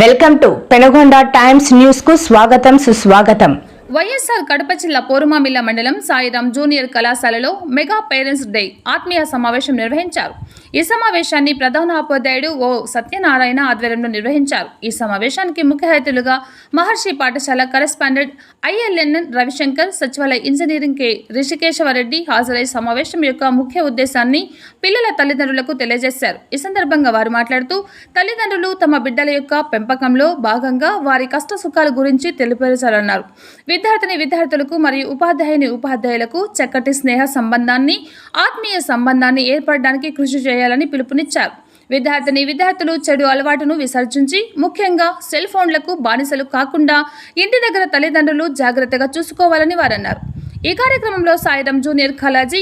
Welcome to Penagonda times న్యూస్కు స్వాగతం సుస్వాగతం. వైఎస్ఆర్ కడప జిల్లా పోరుమామిల్ల మండలం సాయిరాం జూనియర్ కళాశాలలో మెగా పేరెంట్స్ డే ఆత్మీయ సమావేశం నిర్వహించారు. ఈ సమావేశాన్ని ప్రధాన ఉపాధ్యాయుడు ఓ సత్యనారాయణ ఆధ్వర్యంలో నిర్వహించారు. ఈ సమావేశానికి ముఖ్య అతిథులుగా మహర్షి పాఠశాల కరెస్పాండెంట్ ఐఎల్ఎన్ఎన్ రవిశంకర్ సచివాలయ ఇంజనీరింగ్ కె రిషికేశవరెడ్డి హాజరై సమావేశం యొక్క ముఖ్య ఉద్దేశాన్ని పిల్లల తల్లిదండ్రులకు తెలియజేశారు. ఈ సందర్భంగా వారు మాట్లాడుతూ తల్లిదండ్రులు తమ బిడ్డల యొక్క పెంపకంలో భాగంగా వారి కష్ట సుఖాల గురించి తెలియపరచాలన్నారు విద్యార్థిని విద్యార్థులకు మరియు ఉపాధ్యాయుని ఉపాధ్యాయులకు చక్కటి స్నేహ సంబంధాన్ని ఆత్మీయ సంబంధాన్ని ఏర్పడడానికి కృషి చేయాలని పిలుపునిచ్చారు. విద్యార్థిని విద్యార్థులు చెడు అలవాటును విసర్జించి ముఖ్యంగా సెల్ ఫోన్లకు బానిసలు కాకుండా ఇంటి దగ్గర తల్లిదండ్రులు జాగ్రత్తగా చూసుకోవాలని వారన్నారు. ఈ కార్యక్రమంలో సాయిరం జూనియర్ కళాజీ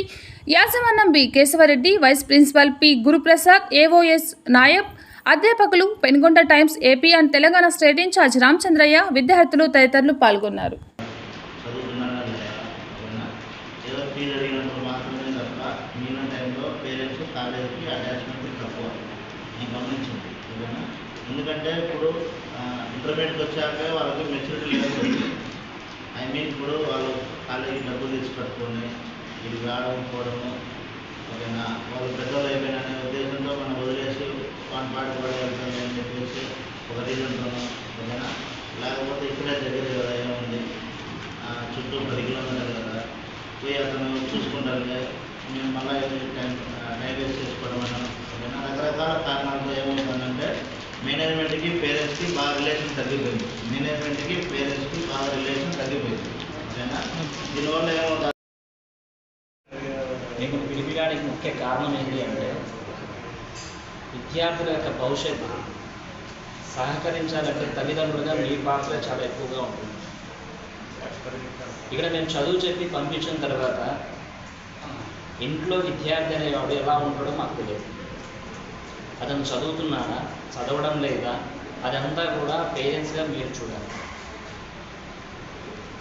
యాజమాన్యం B Keshavareddy vice principal P Guruprasad AOS Nayab అధ్యాపకులు Penugonda times AP and Telangana state incharge Ramachandraiah విద్యార్థులు తదితరులు పాల్గొన్నారు చదువుతున్నారా లేదా ఓకేనా ఏదో ఫీజు అడిగినప్పుడు మాత్రమే తప్ప మిగిలిన టైంలో పేరెంట్స్ కాలేజీకి అటాచ్మెంట్ తక్కువ. నేను గమనించింది ఏదైనా ఎందుకంటే ఇప్పుడు ఇంటర్మీడియట్కి వచ్చాక వాళ్ళకి మెచ్యూరిటీ లెవెల్ ఐ మీన్ ఇప్పుడు వాళ్ళు కాలేజీకి డబ్బులు తీసి కట్టుకొని ఇది రావడం పోవడము ఓకేనా వాళ్ళు పెద్దవాళ్ళు అయిపోయిన అనే ఉద్దేశంతో మనం వదిలేసి పాన్ పాట పడి వెళ్తుంది అని చెప్పేసి ఒక రీజన్తోనూ ఓకేనా లేకపోతే ఇక్కడే దగ్గర కదా ఏముంది ఆ, చుట్టూ పది కిలోమీటర్లు కదా పోయి అతను చూసుకుంటారు మేము మళ్ళీ టైం టైం వేస్ట్ చేసుకోవడం అన్నా ఓకేనా రకరకాల కారణాలతో ఏమవుతుందంటే మేనేజ్మెంట్కి పేరెంట్స్కి బాగా రిలేషన్ తగ్గిపోయింది. మేనేజ్మెంట్కి పేరెంట్స్కి బాగా రిలేషన్ తగ్గిపోయింది. ఓకేనా దీనివల్ల ఏమవుతుంది? పిలిపిడానికి ముఖ్య కారణం ఏంటి అంటే విద్యార్థుల యొక్క భవిష్యత్తు సహకరించాలంటే తల్లిదండ్రులుగా మీ పాత్ర చాలా ఎక్కువగా ఉంటుంది. ఇక్కడ మేము చదువు చెప్పి పంపించిన తర్వాత ఇంట్లో విద్యార్థి అనేవాడు ఎలా ఉంటాడో మాకు తెలియదు. అతను చదువుతున్నాడా? చదవడం లేదా? అదంతా కూడా పేరెంట్స్గా మీరు చూడాలి.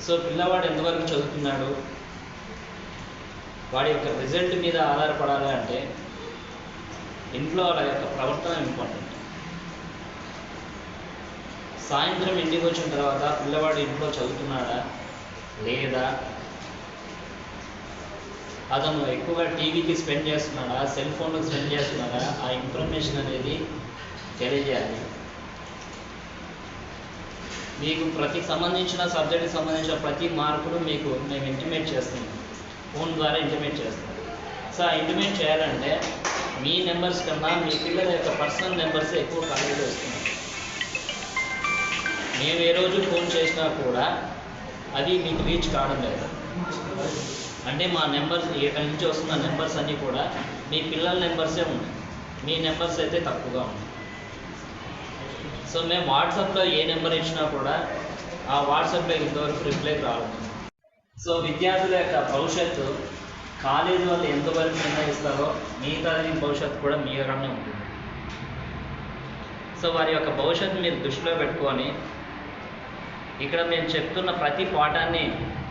సో పిల్లవాడు ఎంతవరకు చదువుతున్నాడు? వాడి యొక్క రిజల్ట్ మీద ఆధారపడాలి అంటే ఇంట్లో వాళ్ళ యొక్క ప్రవర్తన ఇంపార్టెంట్ సాయంత్రం ఇంటికి వచ్చిన తర్వాత పిల్లవాడు ఇంట్లో చదువుతున్నాడా? లేదా? అతను ఎక్కువగా టీవీకి స్పెండ్ చేస్తున్నాడా? సెల్ ఫోన్కి స్పెండ్ చేస్తున్నాడా? ఆ ఇన్ఫర్మేషన్ అనేది తెలియజేయాలి. మీకు ప్రతి సంబంధించిన సబ్జెక్ట్కి సంబంధించిన ప్రతి మార్కులు మీకు మేము ఇంటిమేట్ చేస్తున్నాం ఫోన్ ద్వారా ఇంటిమేట్ చేస్తాం. సో ఆ ఇంటిమేట్ చేయాలంటే మీ నెంబర్స్ కన్నా మీ పిల్లల యొక్క పర్సనల్ నెంబర్స్ ఎక్కువ కాలేజీలో వస్తున్నాయి మేము ఏ రోజు ఫోన్ చేసినా కూడా అది మీకు రీచ్ కావడం లేదు. అంటే మా నెంబర్స్ ఎక్కడి నుంచి వస్తున్న నెంబర్స్ అన్నీ కూడా మీ పిల్లల నెంబర్సే ఉన్నాయి. మీ నెంబర్స్ అయితే తక్కువగా ఉన్నాయి. సో మేము వాట్సాప్లో ఏ నెంబర్ ఇచ్చినా కూడా ఆ వాట్సాప్లో ఇంతవరకు రిప్లై రావడం సో విద్యార్థుల యొక్క భవిష్యత్తు కాలేజీ వాళ్ళు ఎంతవరకు నిర్ణయిస్తారో మిగతా భవిష్యత్తు కూడా మీగానే ఉంటుంది. సో వారి యొక్క భవిష్యత్తు మీరు దృష్టిలో పెట్టుకొని ఇక్కడ మేము చెప్తున్న ప్రతి పాఠాన్ని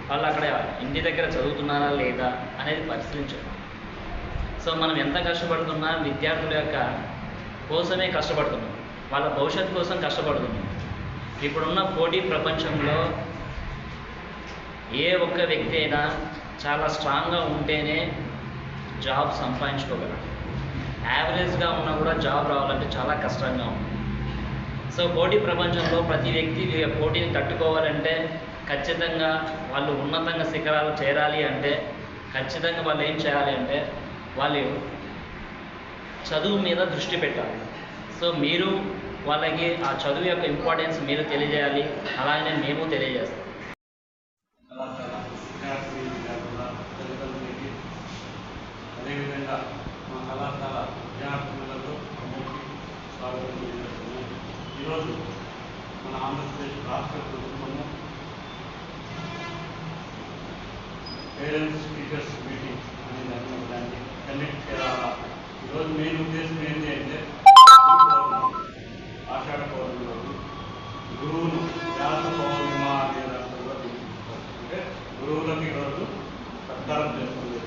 వాళ్ళు అక్కడ ఇంటి దగ్గర చదువుతున్నారా లేదా అనేది పరిశీలించాలి సో మనం ఎంత కష్టపడుతున్నా విద్యార్థుల యొక్క కోసమే కష్టపడుతున్నాం. వాళ్ళ భవిష్యత్తు కోసం కష్టపడుతున్నాం ఇప్పుడున్న పోటీ ప్రపంచంలో ఏ ఒక్క వ్యక్తి అయినా చాలా స్ట్రాంగ్గా ఉంటేనే జాబ్ సంపాదించుకోగలరు యావరేజ్గా ఉన్నా కూడా జాబ్ రావాలంటే చాలా కష్టంగా ఉంది. సో పోటీ ప్రపంచంలో ప్రతి వ్యక్తి పోటీని తట్టుకోవాలంటే ఖచ్చితంగా వాళ్ళు ఉన్నతంగా శిఖరాలు చేరాలి అంటే ఖచ్చితంగా వాళ్ళు ఏం చేయాలి అంటే వాళ్ళు చదువు మీద దృష్టి పెట్టాలి. సో మీరు వాళ్ళకి ఆ చదువు యొక్క ఇంపార్టెన్స్ మీరు తెలియజేయాలి. అలాగే మేము తెలియజేస్తాం. అదేవిధంగా మా కళాశాల విద్యార్థులకు అందరికీ స్వాగతం తెలియజేస్తున్నాం. ఈరోజు మన ఆంధ్రప్రదేశ్ రాష్ట్ర ప్రభుత్వము పేరెంట్స్ టీచర్స్ మీటింగ్ అనే దాన్ని దాన్ని కండక్ట్ చేయాలా? ఈరోజు మెయిన్ ఉద్దేశం ఏంటి అంటే ఆషాఢ పౌర్ణమి రోజు గురువులు వ్యాస పౌర్ణిమ అనే దాంట్లో కూడా అంటే గురువులకు ఈరోజు సత్కారం చేస్తుంది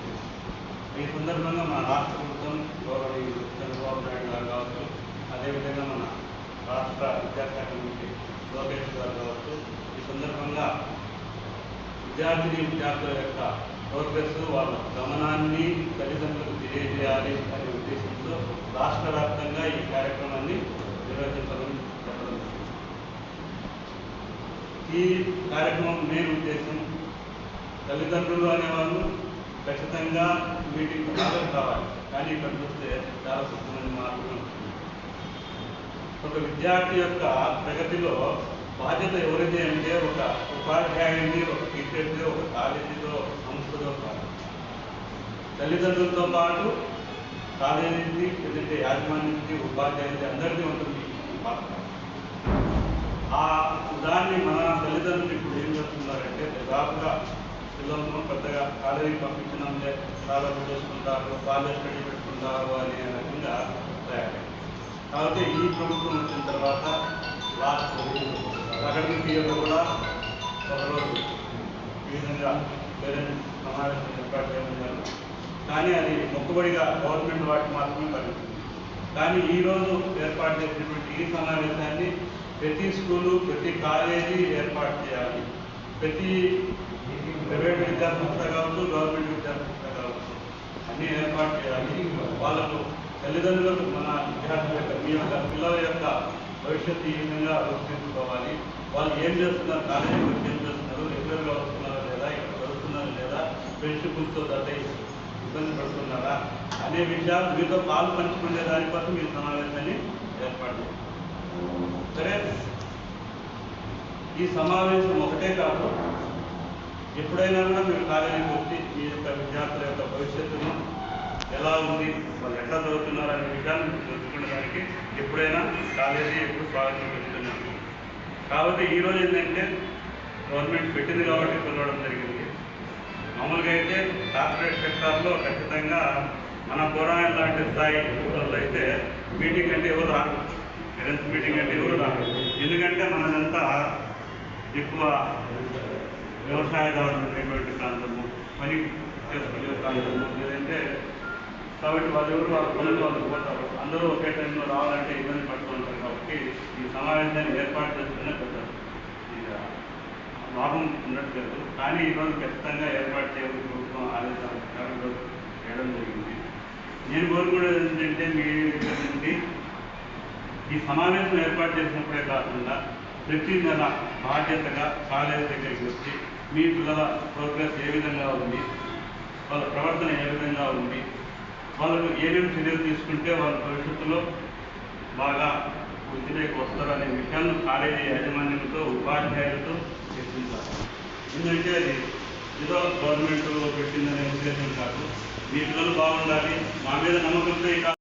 ఈ సందర్భంగా మన రాష్ట్ర ప్రభుత్వం గౌరవ చంద్రబాబు నాయుడు గారు కావచ్చు అదేవిధంగా మన రాష్ట్ర విద్యాశాఖ మంత్రి లోకేష్ గారు కావచ్చు ఈ సందర్భంగా విద్యార్థిని విద్యార్థుల యొక్క ప్రోగ్రెస్ వాళ్ళ గమనాన్ని తల్లిదండ్రులకు తెలియజేయాలి అనే ఉద్దేశంతో రాష్ట్ర వ్యాప్తంగా ఈ కార్యక్రమాన్ని నిర్వహించడం చెప్పడం ఈ కార్యక్రమం మెయిన్ ఉద్దేశం తల్లిదండ్రులు అనేవాళ్ళు ఖచ్చితంగా మీటింగ్ హాజరు కావాలి. కానీ ఇక్కడ చూస్తే చాలా సుఖమైన మార్పులు ఒక విద్యార్థి యొక్క ప్రగతిలో బాధ్యత ఎవరిది అంటే ఒక ఉపాధ్యాయుని ఒక టీచర్ది ఒక కాలేజీలో ఒక సంస్థతో కాదు. తల్లిదండ్రులతో పాటు కాలేజీకి లేదంటే యాజమాన్యానికి ఉపాధ్యాయులకి అందరికీ ఉంటుంది. ఆ దాన్ని మన తల్లిదండ్రులు ఇప్పుడు ఏం చేస్తున్నారంటే దాదాపుగా పిల్లలను పెద్దగా కాలేజీకి పంపించినందే చాలా చేసుకుంటారు కాలేజ్ స్టడీ పెట్టుకుంటారు అనే రకంగా తయారైంది. కాబట్టి ఈ ప్రభుత్వం వచ్చిన తర్వాత లాస్ట్ అకాడమిక్ ఇయర్లో కూడా ఒకరోజు ఈ విధంగా పేరెంట్స్ సమావేశం ఏర్పాటు చేయమన్నారు కానీ అది మొక్కుబడిగా గవర్నమెంట్ వాటికి మాత్రమే పరిమితం. కానీ ఈ రోజు ఏర్పాటు చేసినటువంటి ఈ సమావేశాన్ని ప్రతి స్కూలు ప్రతి కాలేజీ ఏర్పాటు చేయాలి. ప్రతి ప్రైవేట్ విద్యాసంస్థ కావచ్చు గవర్నమెంట్ విద్యాసంస్థ కావచ్చు అన్నీ ఏర్పాటు చేయాలి. వాళ్ళకు తల్లిదండ్రులకు మన విద్యార్థుల యొక్క మీ యొక్క పిల్లల యొక్క భవిష్యత్తు ఈ విధంగా రూపొందించుకోవాలి వాళ్ళు ఏం చేస్తున్నారు కాలేజీ ఏం చేస్తున్నారు రెగ్యులర్గా వస్తున్నారా లేదా ఇక్కడ చదువుతున్నారా లేదా ఫ్రెండ్షిప్తో దద్దై ఇబ్బంది పడుతున్నారా అనే విషయాలు మీతో పాలు పంచుకునే దానికోసం మీరు సమావేశాన్ని ఏర్పాటు సరే ఈ సమావేశం ఒకటే కాదు ఎప్పుడైనా కూడా మీరు కాలేజీకి వచ్చి మీ యొక్క విద్యార్థుల యొక్క భవిష్యత్తును ఎలా ఉంది వాళ్ళు ఎట్లా చదువుతున్నారు అనే విషయాన్ని మీరు తెలుసుకునేదానికి ఎప్పుడైనా కాలేజీ ఎప్పుడు స్వాగతం పెడుతున్నాను కాబట్టి ఈరోజు ఏంటంటే గవర్నమెంట్ పెట్టింది కాబట్టి పిలవడం జరిగింది. మామూలుగా అయితే కార్పొరేట్ సెక్టార్లో ఖచ్చితంగా మన పురాణం లాంటి స్థాయి ఊళ్ళల్లో అయితే మీటింగ్ అంటే ఎవరు రారు. పేరెంట్స్ మీటింగ్ అంటే ఎవరు రారు. ఎందుకంటే మనదంతా ఎక్కువ వ్యవసాయదారులు ఉండేటువంటి ప్రాంతము పని చేసుకునే ప్రాంతము. లేదంటే కాబట్టి వాళ్ళు ఎవరు వాళ్ళ పనులు వాళ్ళు పోతారు. అందరూ ఒకే టైంలో రావాలంటే ఇబ్బంది పడుతూ ఉంటారు కాబట్టి ఈ సమావేశాన్ని ఏర్పాటు చేసుకునే పెద్ద లాభం ఉండట్లేదు కానీ ఈరోజు ఖచ్చితంగా ఏర్పాటు చేయాలని ప్రభుత్వం ఆదేశాల ప్రకారం చేయడం జరిగింది. నేను కోరుకునేది ఏంటంటే మీ దగ్గర నుండి ఈ సమావేశం ఏర్పాటు చేసినప్పుడే కాకుండా ప్రతి నెల బాధ్యతగా కాలేజీ దగ్గరికి వచ్చి మీ పిల్లల ప్రోగ్రెస్ ఏ విధంగా ఉంది వాళ్ళ ప్రవర్తన ఏ విధంగా ఉంది వాళ్ళకు ఏమేమి చర్యలు తీసుకుంటే వాళ్ళ భవిష్యత్తులో బాగా వృద్ధిలోకి వస్తారు అనే విషయాన్ని కాలేజీ యాజమాన్యంతో ఉపాధ్యాయులతో ఎందుకంటే అది ఏదో గవర్నమెంట్ పెట్టిందనే ఉద్దేశం కాదు. మీ పిల్లలు బాగుండాలి. మా మీద నమ్మకంతో